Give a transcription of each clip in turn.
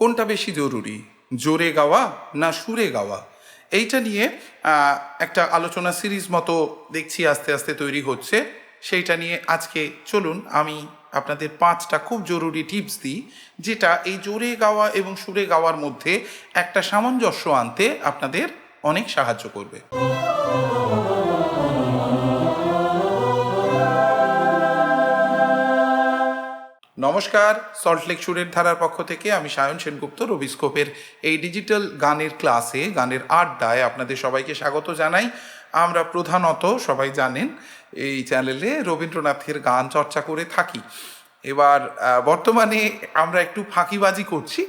কোনটা বেশি জরুরি? জোরে গাওয়া না সুরে গাওয়া? এইটা নিয়ে একটা আলোচনা সিরিজ মতো দেখছি আস্তে আস্তে তৈরি হচ্ছে। সেইটা নিয়ে আজকে চলুন আমি আপনাদের পাঁচটা খুব জরুরি টিপস দিই, যেটা এই জোরে গাওয়া এবং সুরে গাওয়ার মধ্যে একটা সামঞ্জস্য আনতে আপনাদের অনেক সাহায্য করবে। নমস্কার সল্টলেক সুরের ধারার পক্ষ থেকে আমি সায়ন সেনগুপ্ত রবিস্কোপের এই ডিজিটাল গানের ক্লাসে গানের আড্ডায় আপনাদের সবাইকে স্বাগত জানাই। আমরা প্রধানত সবাই জানেন, এই চ্যানেলে রবীন্দ্রনাথের গান চর্চা করে থাকি। এবার বর্তমানে আমরা একটু ফাঁকিবাজি করছি।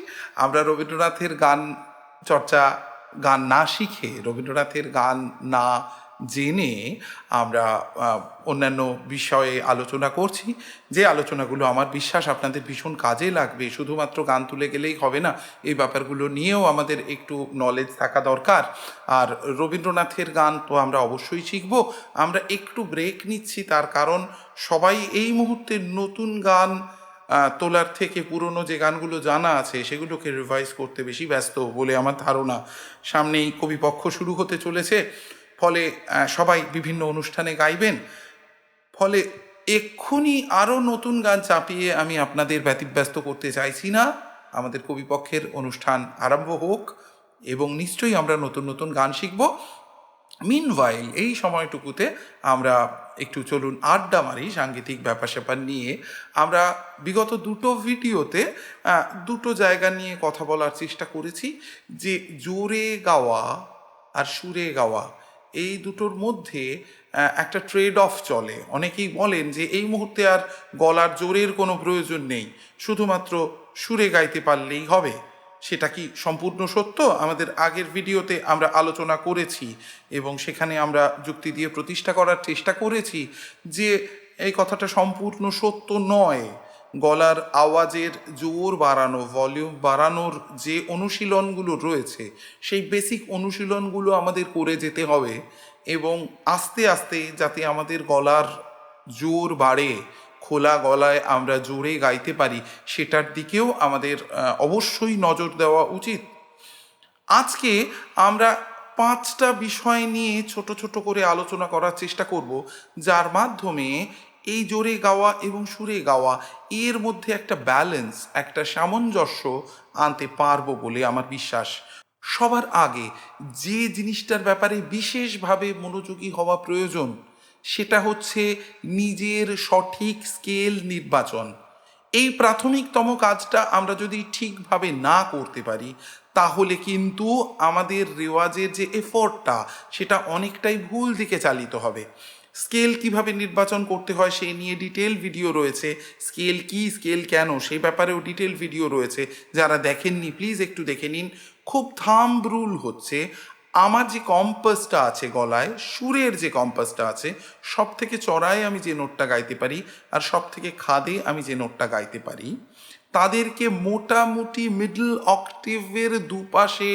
আমরা রবীন্দ্রনাথের গান চর্চা, গান না শিখে রবীন্দ্রনাথের গান না জেনে আমরা অন্যান্য বিষয়ে আলোচনা করছি, যে আলোচনাগুলো আমার বিশ্বাস আপনাদের ভীষণ কাজে লাগবে, শুধুমাত্র গান তুলে গেলেই হবে না, এই ব্যাপারগুলো নিয়েও আমাদের একটু নলেজ থাকা দরকার। আর রবীন্দ্রনাথের গান তো আমরা অবশ্যই শিখব, আমরা একটু ব্রেক নিচ্ছি তার কারণ সবাই এই মুহূর্তে নতুন গান তোলার থেকে পুরনো যে গানগুলো জানা আছে, সেগুলোকে রিভাইজ করতে বেশি ব্যস্ত বলে আমার ধারণা। সামনেই কবিপক্ষ শুরু হতে চলেছে ফলে সবাই বিভিন্ন অনুষ্ঠানে গাইবেন। ফলে এক্ষুনি আরও নতুন গান চাপিয়ে আমি আপনাদের ব্যতিব্যস্ত করতে চাইছি না। আমাদের কবিপক্ষের অনুষ্ঠান আরম্ভ হোক এবং নিশ্চয়ই আমরা নতুন নতুন গান শিখব। মিনওয়াইল এই সময়টুকুতে আমরা একটু চলুন আড্ডা মারি সাংগীতিক ব্যাপার স্যাপার নিয়ে। আমরা বিগত দুটো ভিডিওতে দুটো জায়গা নিয়ে কথা বলার চেষ্টা করেছি যে জোরে গাওয়া আর সুরে গাওয়া। এই দুটোর মধ্যে একটা ট্রেড অফ চলে। অনেকেই বলেন যে এই মুহূর্তে আর গলার জোরের কোনো প্রয়োজন নেই। শুধুমাত্র সুরে গাইতে পারলেই হবে। সেটা কি সম্পূর্ণ সত্য? আমাদের আগের ভিডিওতে আমরা আলোচনা করেছি এবং সেখানে আমরা যুক্তি দিয়ে প্রতিষ্ঠা করার চেষ্টা করেছি যে এই কথাটা সম্পূর্ণ সত্য নয়। গলার আওয়াজের জোর বাড়ানো ভলিউম বাড়ানোর যে অনুশীলনগুলো রয়েছে, সেই বেসিক অনুশীলনগুলো আমাদের করে যেতে হবে এবং আস্তে আস্তে যাতে আমাদের গলার জোর বাড়ে, খোলা গলায় আমরা জোরে গাইতে পারি, সেটার দিকেও আমাদের অবশ্যই নজর দেওয়া উচিত। আজকে আমরা পাঁচটা বিষয় নিয়ে ছোট ছোট করে আলোচনা করার চেষ্টা করব, যার মাধ্যমে এই জোরে গাওয়া এবং সুরে গাওয়া, এর মধ্যে একটা ব্যালেন্স একটা সামঞ্জস্য আনতে পারব বলে আমার বিশ্বাস। সবার আগে যে জিনিসটার ব্যাপারে বিশেষভাবে মনোযোগী হওয়া প্রয়োজন, সেটা হচ্ছে নিজের সঠিক স্কেল নির্বাচন। এই প্রাথমিকতম কাজটা আমরা যদি ঠিকভাবে না করতে পারি, তাহলে কিন্তু আমাদের রেওয়াজের যে এফোর্টটা সেটা অনেকটাই ভুল দিকে চালিত হবে। স্কেল কীভাবে নির্বাচন করতে হয় সেই নিয়ে ডিটেল ভিডিও রয়েছে। স্কেল কি, স্কেল কেন, সেই ব্যাপারেও ডিটেল ভিডিও রয়েছে। যারা দেখেননি প্লিজ একটু দেখে নিন। খুব থাম রুল হচ্ছে, আমার যে কম্পাসটা আছে গলায়, সুরের যে কম্পাসটা আছে সব থেকে চড়ায় আমি যে নোটটা গাইতে পারি আর সব থেকে খাদে আমি যে নোটটা গাইতে পারি, তাদেরকে মোটামুটি মিডল অক্টিভের দুপাশে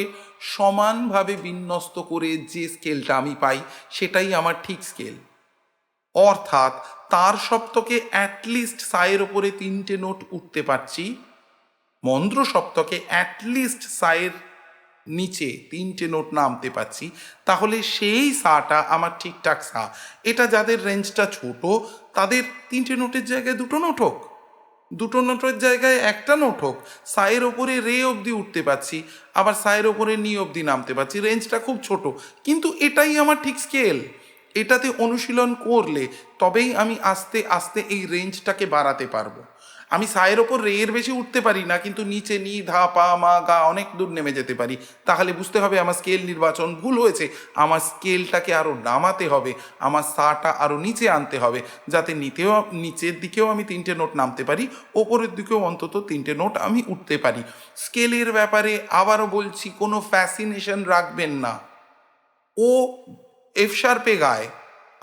সমানভাবে বিন্যস্ত করে যে স্কেলটা আমি পাই, সেটাই আমার ঠিক স্কেল অর্থাৎ তার সপ্তকে অ্যাটলিস্ট সায়ের ওপরে তিনটে নোট উঠতে পারছি। মন্দ্র সপ্তকে অ্যাটলিস্ট সায়ের নিচে তিনটে নোট নামতে পাচ্ছি তাহলে সেই সাটা আমার ঠিকঠাক সা। এটা যাদের রেঞ্জটা ছোট, তাদের তিনটে নোটের জায়গায় দুটো নোট হোক। দুটো নোটের জায়গায় একটা নোট হোক সায়ের ওপরে রে অবধি উঠতে পারছি, আবার সায়ের ওপরে নি অবধি নামতে পারছি। রেঞ্জটা খুব ছোট, কিন্তু এটাই আমার ঠিক স্কেল এটাতে অনুশীলন করলে তবেই আমি আস্তে আস্তে এই রেঞ্জটাকে বাড়াতে পারব। আমি সায়ের ওপর রেয়ের বেশি উঠতে পারি না, কিন্তু নিচে নি, ধা, পা, মা, গা অনেক দূর নেমে যেতে পারি। তাহলে বুঝতে হবে আমার স্কেল নির্বাচন ভুল হয়েছে। আমার স্কেলটাকে আরও নামাতে হবে, আমার সাটা আরও নিচে আনতে হবে, যাতে নিতেও, নিচের দিকেও আমি তিনটে নোট নামতে পারি, ওপরের দিকেও অন্তত তিনটে নোট আমি উঠতে পারি। স্কেলের ব্যাপারে আবারও বলছি, কোনো ফ্যাসিনেশন রাখবেন না। ও এফ শার্পে গায়,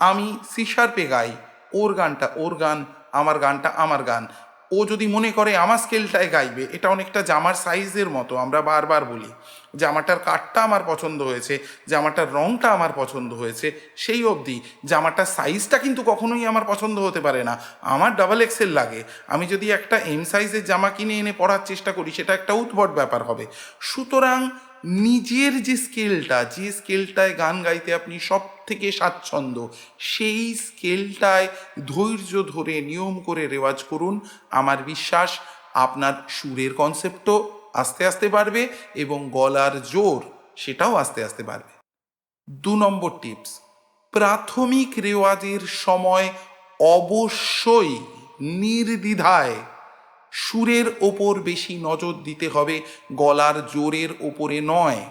আমি সি শার্পে গাই, ওর গানটা, ওর গান, আমার গানটা, আমার গান। ও যদি মনে করে আমার স্কেলটায় গাইবে, এটা অনেকটা জামার সাইজের মতো, আমরা বারবার বলি। জামাটার কাঠটা আমার পছন্দ হয়েছে, জামাটার রংটা আমার পছন্দ হয়েছে, সেই অবধি জামাটার সাইজটা কিন্তু কখনোই আমার পছন্দ হতে পারে না। আমার ডাবল এক্সেল লাগে। আমি যদি একটা এম সাইজের জামা কিনে এনে পরার চেষ্টা করি, সেটা একটা উদ্ভট ব্যাপার হবে। সুতরাং নিজের যে স্কেলটা, যে স্কেলটায় গান গাইতে আপনি সব থেকে স্বাচ্ছন্দ্য, সেই স্কেলটায় ধৈর্য ধরে, নিয়ম করে রেওয়াজ করুন। আমার বিশ্বাস, আপনার সুরের কনসেপ্টও আস্তে আস্তে বাড়বে এবং গলার জোর সেটাও আস্তে আস্তে বাড়বে। দু নম্বর টিপস, প্রাথমিক রেওয়াজের সময় অবশ্যই নির্দ্বিধায় সুরের ওপর বেশি নজর দিতে হবে, গলার জোরের ওপরে নয়।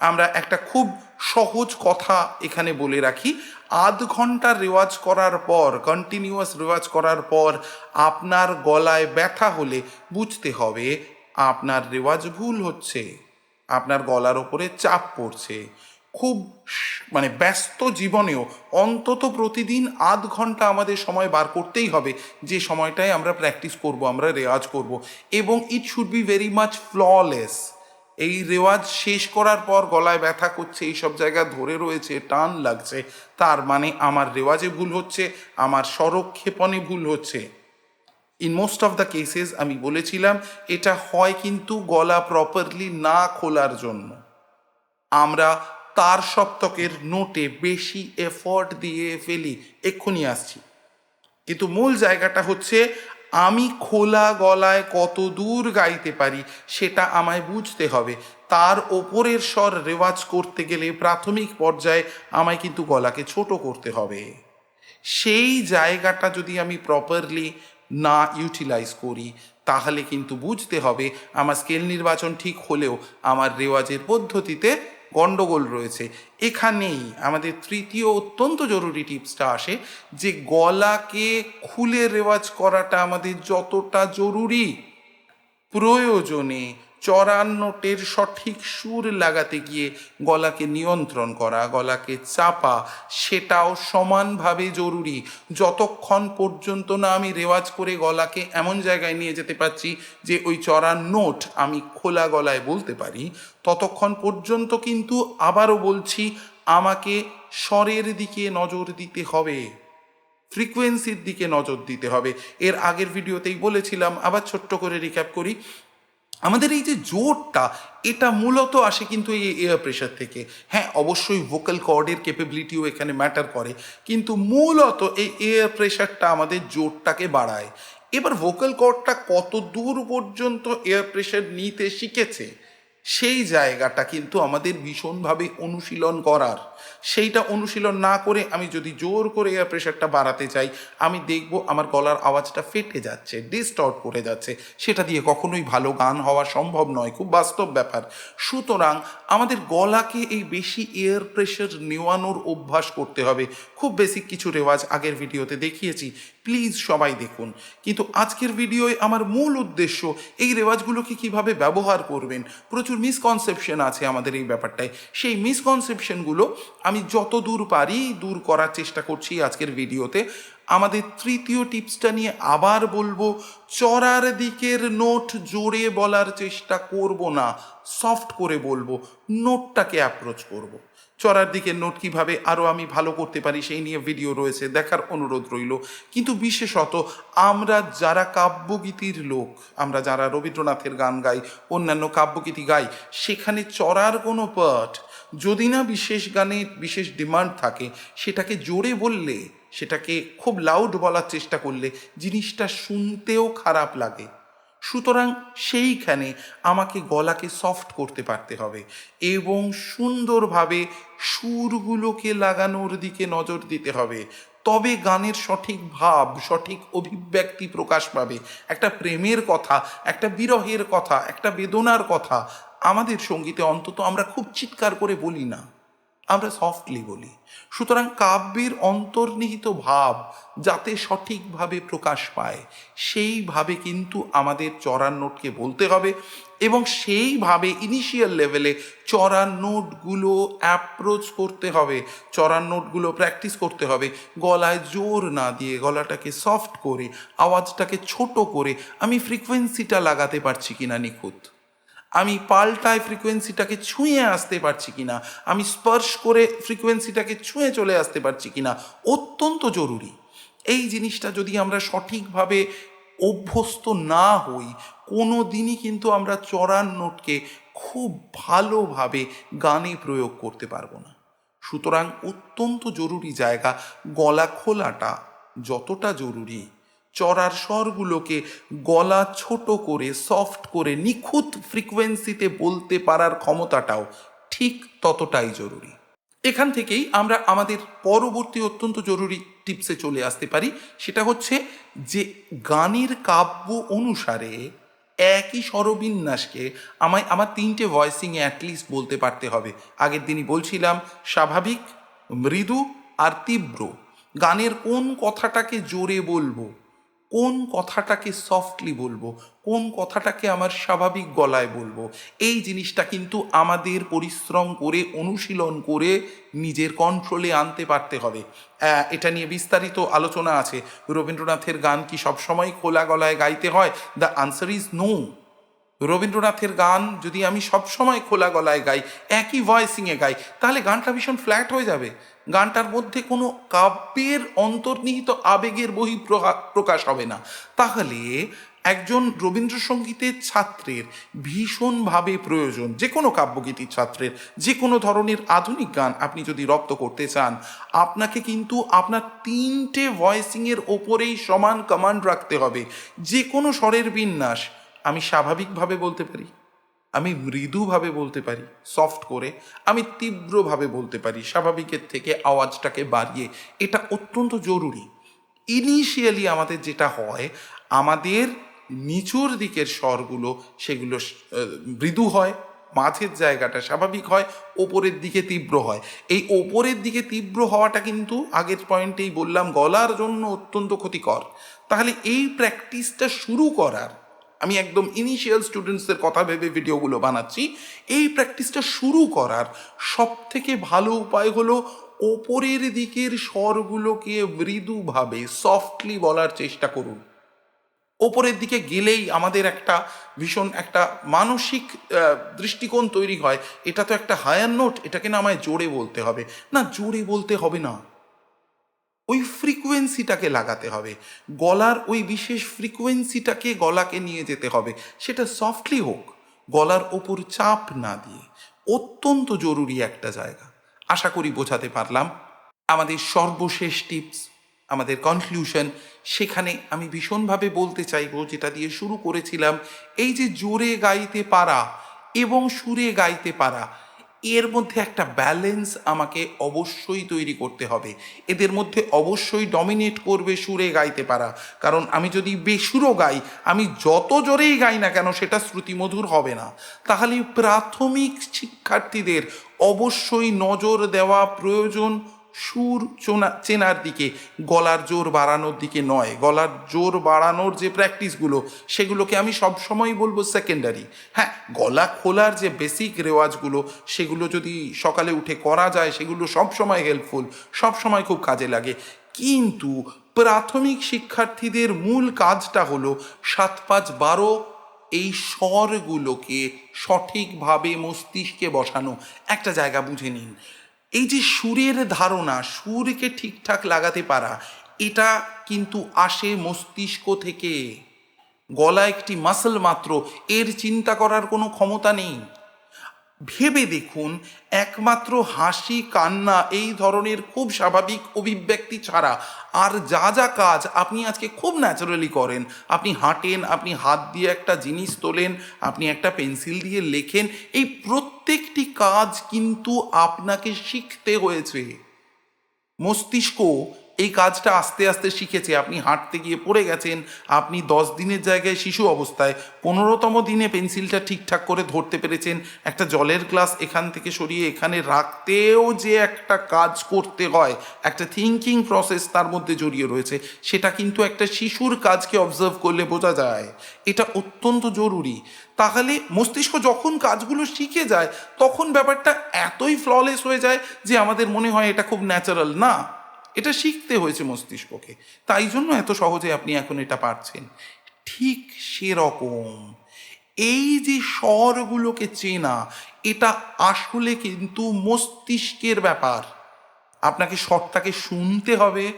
আমরা একটা খুব সহজ কথা এখানে বলে রাখি, আধ ঘণ্টা রেওয়াজ করার পর কন্টিনিউয়াস রেওয়াজ করার পর আপনার গলায় ব্যথা হলে বুঝতে হবে, আপনার রেওয়াজ ভুল হচ্ছে, আপনার গলার ওপরে চাপ পড়ছে। খুব মানে ব্যস্ত জীবনেও অন্তত প্রতিদিন আধ ঘণ্টা আমাদের সময় বার করতেই হবে। যে সময়টায় আমরা প্র্যাকটিস করব, আমরা রেওয়াজ করব। এবং it should be very much flawless এই রেওয়াজ শেষ করার পর গলায় ব্যথা করছে এই সব জায়গা ধরে রয়েছে, টান লাগছে। তার মানে আমার রেওয়াজে ভুল হচ্ছে, আমার স্বরক্ষেপণে ভুল হচ্ছে। In most of the cases আমি বলেছিলাম, এটা হয় কিন্তু গলা প্রপারলি না খোলার জন্য। আমরা তার সপ্তকের নোটে বেশি এফর্ট দিয়ে ফেলি। এক্ষুনি আসছি। কিন্তু মূল জায়গাটা হচ্ছে, আমি খোলা গলায় কত দূর গাইতে পারি সেটা আমায় বুঝতে হবে। তার ওপরের স্বর রেওয়াজ করতে গেলে প্রাথমিক পর্যায়ে আমায় কিন্তু গলাকে ছোট করতে হবে। সেই জায়গাটা যদি আমি প্রপারলি না ইউটিলাইজ করি, তাহলে কিন্তু বুঝতে হবে আমার স্কেল নির্বাচন ঠিক হলেও আমার রেওয়াজের পদ্ধতিতে গন্ডগোল রয়েছে। এখানেই আমাদের তৃতীয় অত্যন্ত জরুরি টিপসটা আসে যে গলাকে খুলে রেওয়াজ করাটা আমাদের যতটা জরুরি। প্রয়োজনে চরান্নটের সঠিক সুর লাগাতে গিয়ে গলাকে নিয়ন্ত্রণ করা, গলাকে চাপা, সেটাও সমানভাবে জরুরি। যতক্ষণ পর্যন্ত না আমি রেওয়াজ করে গলাকে এমন জায়গায় নিয়ে যেতে পারছি যে ওই চড়ার নোট আমি খোলা গলায় বলতে পারি, ততক্ষণ পর্যন্ত কিন্তু আবারও বলছি, আমাকে স্বরের দিকে নজর দিতে হবে, ফ্রিকোয়েন্সির দিকে নজর দিতে হবে। এর আগের ভিডিওতেই বলেছিলাম, আবার ছোট্ট করে রিক্যাপ করি। আমাদের এই যে জোরটা, এটা মূলত আসে কিন্তু এই এয়ার প্রেশার থেকে। হ্যাঁ অবশ্যই ভোকাল কর্ডের ক্যাপাবিলিটিও এখানে ম্যাটার করে, কিন্তু মূলত এই এয়ার প্রেশারটা আমাদের জোরটাকে বাড়ায়। এবার ভোকাল কর্ডটা কত দূর পর্যন্ত এয়ার প্রেশার নিতে শিখেছে, সেই জায়গাটা কিন্তু আমাদের ভীষণভাবে অনুশীলন করার। সেইটা অনুশীলন না করে আমি যদি জোর করে এয়ার প্রেশারটা বাড়াতে চাই, আমি দেখব আমার গলার আওয়াজটা ফেটে যাচ্ছে ডিস্টর্ট করে যাচ্ছে। সেটা দিয়ে কখনোই ভালো গান হওয়া সম্ভব নয়, খুব বাস্তব ব্যাপার। সুতরাং আমাদের গলাকে এই বেশি এয়ার প্রেশার নেওয়ানোর অভ্যাস করতে হবে। খুব বেসিক কিছু রেওয়াজ আগের ভিডিওতে দেখিয়েছি প্লিজ সবাই দেখুন। কিন্তু আজকের ভিডিওয় আমার মূল উদ্দেশ্য, এই রেওয়াজগুলোকে কীভাবে ব্যবহার করবেন? প্রচুর মিসকনসেপশন আছে আমাদের এই ব্যাপারটায়। সেই মিসকনসেপশনগুলো আমি যত দূর পারি দূর করার চেষ্টা করছি আজকের ভিডিওতে আমাদের তৃতীয় টিপসটা নিয়ে আবার বলব, চড়ার দিকের নোট জোরে বলার চেষ্টা করব না, সফট করে বলব, নোটটাকে অ্যাপ্রোচ করব। চড়ার দিকের নোট কীভাবে আরও আমি ভালো করতে পারি সেই নিয়ে ভিডিও রয়েছে, দেখার অনুরোধ রইল কিন্তু বিশেষত আমরা যারা কাব্যগীতির লোক, আমরা যারা রবীন্দ্রনাথের গান গাই, অন্যান্য কাব্যগীতি গাই, সেখানে চড়ার কোনো পার্ট যদি না বিশেষ গানে বিশেষ ডিমান্ড থাকে, সেটাকে জোরে বললে, সেটাকে খুব লাউড বলার চেষ্টা করলে জিনিসটা শুনতেও খারাপ লাগে। সুতরাং সেইখানে আমাকে গলাকে সফট করতে পারতে হবে এবং সুন্দরভাবে সুরগুলোকে লাগানোর দিকে নজর দিতে হবে। তবে গানের সঠিক ভাব, সঠিক অভিব্যক্তি প্রকাশ পাবে। একটা প্রেমের কথা, একটা বিরহের কথা, একটা বেদনার কথা আমাদের সঙ্গীতে অন্তত আমরা খুব চিৎকার করে বলি না, আমরা সফটলি বলি। সুতরাং কাব্যের অন্তর্নিহিত ভাব যাতে সঠিকভাবে প্রকাশ পায়, সেইভাবে কিন্তু আমাদের চড়ার নোটকে বলতে হবে এবং সেইভাবে ইনিশিয়াল লেভেলে চড়ার নোটগুলো অ্যাপ্রোচ করতে হবে, চড়ার নোটগুলো প্র্যাকটিস করতে হবে। গলায় জোর না দিয়ে গলাটাকে সফট করে, আওয়াজটাকে ছোট করে আমি ফ্রিকোয়েন্সিটা লাগাতে পারছি কিনা নিখুঁত। আমি পাল্টায় ফ্রিকোয়েন্সিটাকে ছুঁয়ে আসতে পারছি কিনা? আমি স্পর্শ করে ফ্রিকোয়েন্সিটাকে ছুঁয়ে চলে আসতে পারছি কিনা? অত্যন্ত জরুরি। এই জিনিসটা যদি আমরা সঠিকভাবে অভ্যস্ত না হই, কোনো দিনই কিন্তু আমরা চড়ার নোটকে খুব ভালোভাবে গানে প্রয়োগ করতে পারব না। সুতরাং অত্যন্ত জরুরি জায়গা গলা খোলাটা যতটা জরুরি চড়ার স্বরগুলোকে গলা ছোট করে সফট করে, নিখুঁত ফ্রিকোয়েন্সিতে বলতে পারার ক্ষমতাটাও ঠিক ততটাই জরুরি। এখান থেকেই আমরা আমাদের পরবর্তী অত্যন্ত জরুরি টিপসে চলে আসতে পারি। সেটা হচ্ছে যে, গানের কাব্য অনুসারে একই স্বরবিন্যাসকে আমায়, আমার তিনটে ভয়েসিংয়ে অ্যাটলিস্ট বলতে পারতে হবে। আগের দিনই বলছিলাম, স্বাভাবিক, মৃদু আর তীব্র। গানের কোন কথাটাকে জোরে বলব? কোন কথাটাকে সফটলি বলব? কোন কথাটাকে আমার স্বাভাবিক গলায় বলব? এই জিনিসটা কিন্তু আমাদের পরিশ্রম করে, অনুশীলন করে নিজের কন্ট্রোলে আনতে পারতে হবে। এটা নিয়ে বিস্তারিত আলোচনা আছে। রবীন্দ্রনাথের গান কি সবসময় খোলা গলায় গাইতে হয়? দ্য আনসার ইজ নো রবীন্দ্রনাথের গান যদি আমি সবসময় খোলা গলায় গাই, একই ভয়েসিংয়ে গাই, তাহলে গানটা ভীষণ ফ্ল্যাট হয়ে যাবে। গানটার মধ্যে কোনো কাব্যের অন্তর্নিহিত আবেগের বহি প্রকাশ হবে না। তাহলে একজন রবীন্দ্রসঙ্গীতের ছাত্রের ভীষণভাবে প্রয়োজন, যে কোনো কাব্যগীতির ছাত্রের, যে কোনো ধরনের আধুনিক গান আপনি যদি রপ্ত করতে চান, আপনাকে কিন্তু আপনার তিনটে ভয়েসিংয়ের ওপরেই সমান কমান্ড রাখতে হবে। যে কোনো স্বরের বিন্যাস আমি স্বাভাবিকভাবে বলতে পারি। আমি মৃদুভাবে বলতে পারি সফট করে, আমি তীব্রভাবে বলতে পারি, স্বাভাবিকের থেকে আওয়াজটাকে বাড়িয়ে, এটা অত্যন্ত জরুরি। ইনিশিয়ালি আমাদের যেটা হয়, আমাদের নিচুর দিকের স্বরগুলো সেগুলো মৃদু হয়, মাঝের জায়গাটা স্বাভাবিক হয়, ওপরের দিকে তীব্র হয়। এই ওপরের দিকে তীব্র হওয়াটা কিন্তু আগের পয়েন্টেই বললাম, গলার জন্য অত্যন্ত ক্ষতিকর। তাহলে এই প্র্যাকটিসটা শুরু করার আমি একদম ইনিশিয়াল স্টুডেন্টসদের কথা ভেবে ভিডিওগুলো বানাচ্ছি। এই প্র্যাকটিসটা শুরু করার সব থেকে ভালো উপায় হলো ওপরের দিকের স্বরগুলোকে মৃদুভাবে সফটলি বলার চেষ্টা করুন। ওপরের দিকে গেলেই আমাদের একটা ভীষণ একটা মানসিক দৃষ্টিকোণ তৈরি হয়। এটা তো একটা হায়ার নোট এটাকে না আমায় জোরে বলতে হবে। না, জোরে বলতে হবে না। ওই ফ্রিকোয়েন্সিটাকে লাগাতে হবে। গলার ওই বিশেষ ফ্রিকোয়েন্সিটাকে গলাকে নিয়ে যেতে হবে। সেটা সফটলি হোক, গলার ওপর চাপ না দিয়ে। অত্যন্ত জরুরি একটা জায়গা। আশা করি বোঝাতে পারলাম। আমাদের সর্বশেষ টিপস আমাদের কনক্লুশন সেখানে আমি ভীষণভাবে বলতে চাইব, যেটা দিয়ে শুরু করেছিলাম, এই যে জোরে গাইতে পারা এবং সুরে গাইতে পারা এর মধ্যে একটা ব্যালেন্স আমাকে অবশ্যই তৈরি করতে হবে। এদের মধ্যে অবশ্যই ডমিনেট করবে সুরে গাইতে পারা। কারণ আমি যদি বেসুরও গাই, আমি যত জোরেই গাই না কেন সেটা শ্রুতিমধুর হবে না। তাহলে প্রাথমিক শিক্ষার্থীদের অবশ্যই নজর দেওয়া প্রয়োজন সুর চোনা, চেনার দিকে, গলার জোর বাড়ানোর দিকে নয়। গলার জোর বাড়ানোর যে প্র্যাকটিসগুলো সেগুলোকে আমি সবসময় বলব সেকেন্ডারি হ্যাঁ গলা খোলার যে বেসিক রেওয়াজগুলো, সেগুলো যদি সকালে উঠে করা যায়, সেগুলো সবসময় হেল্পফুল সবসময় খুব কাজে লাগে। কিন্তু প্রাথমিক শিক্ষার্থীদের মূল কাজটা হলো সাত পাঁচ বারো এই স্বরগুলোকে সঠিকভাবে মস্তিষ্কে বসানো। একটা জায়গা বুঝে নিন। এই যে সুরের ধারণা, সুরকে ঠিকঠাক লাগাতে পারা, এটা কিন্তু আসে মস্তিষ্ক থেকে। গলা একটি মাসল মাত্র, এর চিন্তা করার কোনো ক্ষমতা নেই। ভেবে দেখুন, একমাত্র হাসি, কান্না, এই ধরনের খুব স্বাভাবিক অভিব্যক্তি ছাড়া আর যা যা কাজ আপনি আজকে খুব ন্যাচারালি করেন। আপনি হাঁটেন, আপনি হাত দিয়ে একটা জিনিস তোলেন, আপনি একটা পেন্সিল দিয়ে লেখেন, এই প্রত্যেকটি কাজ কিন্তু আপনাকে শিখতে হয়েছে। মস্তিষ্ক এই কাজটা আস্তে আস্তে শিখেছে। আপনি হাঁটতে গিয়ে পড়ে গেছেন, আপনি দশ দিনের জায়গায় শিশু অবস্থায় পনেরোতম দিনে পেন্সিলটা ঠিকঠাক করে ধরতে পেরেছেন। একটা জলের গ্লাস এখান থেকে সরিয়ে এখানে রাখতেও যে একটা কাজ করতে হয়, একটা থিঙ্কিং প্রসেস তার মধ্যে জড়িয়ে রয়েছে, সেটা কিন্তু একটা শিশুর কাজকে অবজার্ভ করলে বোঝা যায়। এটা অত্যন্ত জরুরি। তাহলে মস্তিষ্ক যখন কাজগুলো শিখে যায়, তখন ব্যাপারটা এতই ফ্ললেস হয়ে যায় যে আমাদের মনে হয় এটা খুব ন্যাচারাল না। এটা শিখতে হয়েছে মস্তিষ্ককে। তাই জন্য এত সহজে আপনি এখন এটা পারছেন। ঠিক সেরকম। এই যে স্বরগুলোকে চেনা, এটা আসলে কিন্তু মস্তিষ্কের ব্যাপার। আপনাকে স্বরটাকে শুনতে হবে,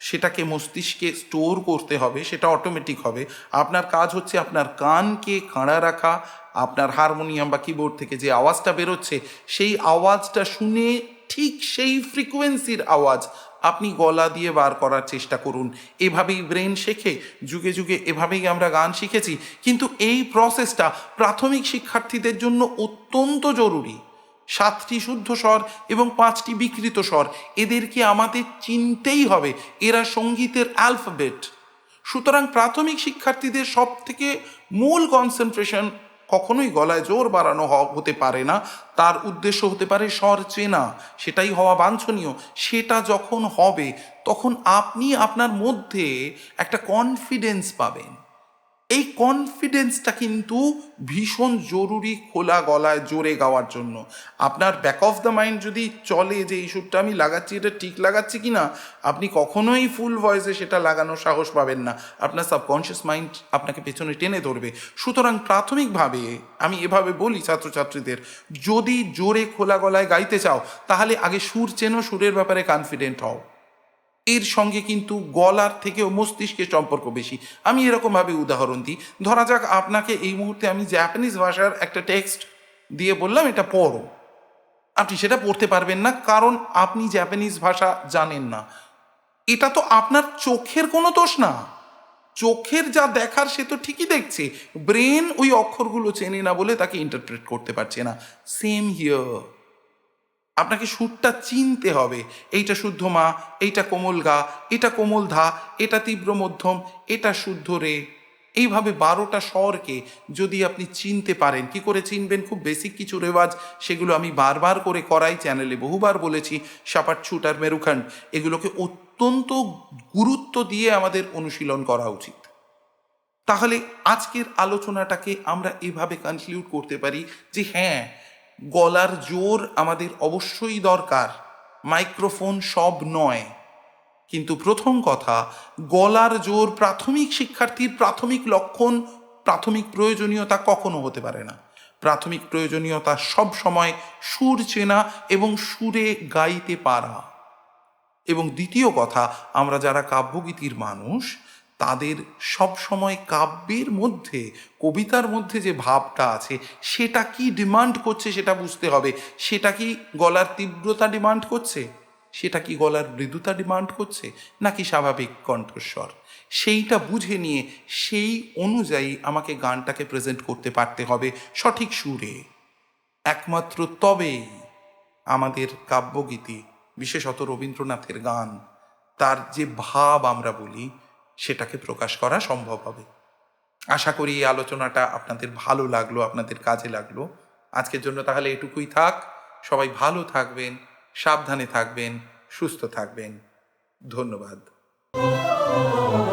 সেটাকে মস্তিষ্কে স্টোর করতে হবে, সেটা অটোমেটিক হবে। আপনার কাজ হচ্ছে আপনার কানকে খাড়া রাখা, আপনার হারমোনিয়াম বা কিবোর্ড থেকে যে আওয়াজটা বেরোচ্ছে, সেই আওয়াজটা শুনে ঠিক সেই ফ্রিকোয়েন্সির আওয়াজ আপনি গলা দিয়ে বার করার চেষ্টা করুন। এভাবেই ব্রেন শেখে, যুগে যুগে এভাবেই আমরা গান শিখেছি। কিন্তু এই প্রসেসটা প্রাথমিক শিক্ষার্থীদের জন্য অত্যন্ত জরুরি। সাতটি শুদ্ধ স্বর এবং পাঁচটি বিকৃত স্বর, এদেরকে আমাদের চিনতেই হবে। এরা সঙ্গীতের অ্যালফাবেট সুতরাং প্রাথমিক শিক্ষার্থীদের সব থেকে মূল কনসেন্ট্রেশন কখনোই গলায় জোর বাড়ানো হতে পারে না। তার উদ্দেশ্য হতে পারে স্বর চেনা। সেটাই হওয়া বাঞ্ছনীয়। সেটা যখন হবে, তখন আপনি আপনার মধ্যে একটা কনফিডেন্স পাবেন। এই কনফিডেন্সটা কিন্তু ভীষণ জরুরি খোলা গলায় জোরে গাওয়ার জন্য। আপনার ব্যাক অফ দ্য মাইন্ড যদি চলে যে এই সুরটা আমি লাগাচ্ছি, এটা ঠিক লাগাচ্ছি কি না, আপনি কখনোই ফুল ভয়েসে সেটা লাগানোর সাহস পাবেন না। আপনার সাবকনশিয়াস মাইন্ড আপনাকে পেছনে টেনে ধরবে। সুতরাং প্রাথমিকভাবে আমি এভাবে বলি ছাত্রছাত্রীদের, যদি জোরে খোলা গলায় গাইতে চাও, তাহলে আগে সুর চেনো, সুরের ব্যাপারে কনফিডেন্ট হও। এর সঙ্গে কিন্তু গলার থেকেও মস্তিষ্কের সম্পর্ক বেশি। আমি এরকমভাবে উদাহরণ দিই। ধরা যাক আপনাকে এই মুহূর্তে আমি জাপানিজ ভাষার একটা টেক্সট দিয়ে বললাম, এটা পড়ো। আপনি সেটা পড়তে পারবেন না, কারণ আপনি জাপানিজ ভাষা জানেন না। এটা তো আপনার চোখের কোনো দোষ না। চোখের যা দেখার সে তো ঠিকই দেখছে। ব্রেন ওই অক্ষরগুলো চেনে না বলে তাকে ইন্টারপ্রেট করতে পারছে না। সেম হিয়ার আপনাকে সুরটা চিনতে হবে। এইটা শুদ্ধ মা, এইটা কোমল গা, এটা কোমল ধা, এটা তীব্র মধ্যম, এটা শুদ্ধ রে। এইভাবে বারোটা স্বরকে যদি আপনি চিনতে পারেন, কি করে চিনবেন? খুব বেসিক কিছু রেওয়াজ, সেগুলো আমি বারবার করে করাই চ্যানেলে বহুবার বলেছি, সাপাট ছুট আর মেরুখান্ড এগুলোকে অত্যন্ত গুরুত্ব দিয়ে আমাদের অনুশীলন করা উচিত। তাহলে আজকের আলোচনাটাকে আমরা এভাবে কনক্লুড করতে পারি যে হ্যাঁ গলার জোর আমাদের অবশ্যই দরকার। মাইক্রোফোন সব নয়। কিন্তু প্রথম কথা, গলার জোর প্রাথমিক শিক্ষার্থীর প্রাথমিক লক্ষণ, প্রাথমিক প্রয়োজনীয়তা কখনো হতে পারে না। প্রাথমিক প্রয়োজনীয়তা সব সময় সুর চেনা এবং সুরে গাইতে পারা। এবং দ্বিতীয় কথা, আমরা যারা কাব্যগীতির মানুষ তাদের সব সময় কাব্যের মধ্যে, কবিতার মধ্যে যে ভাবটা আছে, সেটা কি ডিমান্ড করছে সেটা বুঝতে হবে। সেটা কি গলার তীব্রতা ডিমান্ড করছে? সেটা কি গলার মৃদুতা ডিমান্ড করছে? নাকি স্বাভাবিক কণ্ঠস্বর? সেইটা বুঝে নিয়ে সেই অনুযায়ী আমাকে গানটাকে প্রেজেন্ট করতে পারতে হবে সঠিক সুরে। একমাত্র তবেই আমাদের কাব্যগীতি, বিশেষত রবীন্দ্রনাথের গান, তার যে ভাব আমরা বলি সেটাকে প্রকাশ করা সম্ভব হবে। আশা করি এই আলোচনাটা আপনাদের ভালো লাগল, আপনাদের কাজে লাগল। আজকের জন্য তাহলে এটুকুই থাক। সবাই ভালো থাকবেন, সাবধানে থাকবেন, সুস্থ থাকবেন। ধন্যবাদ।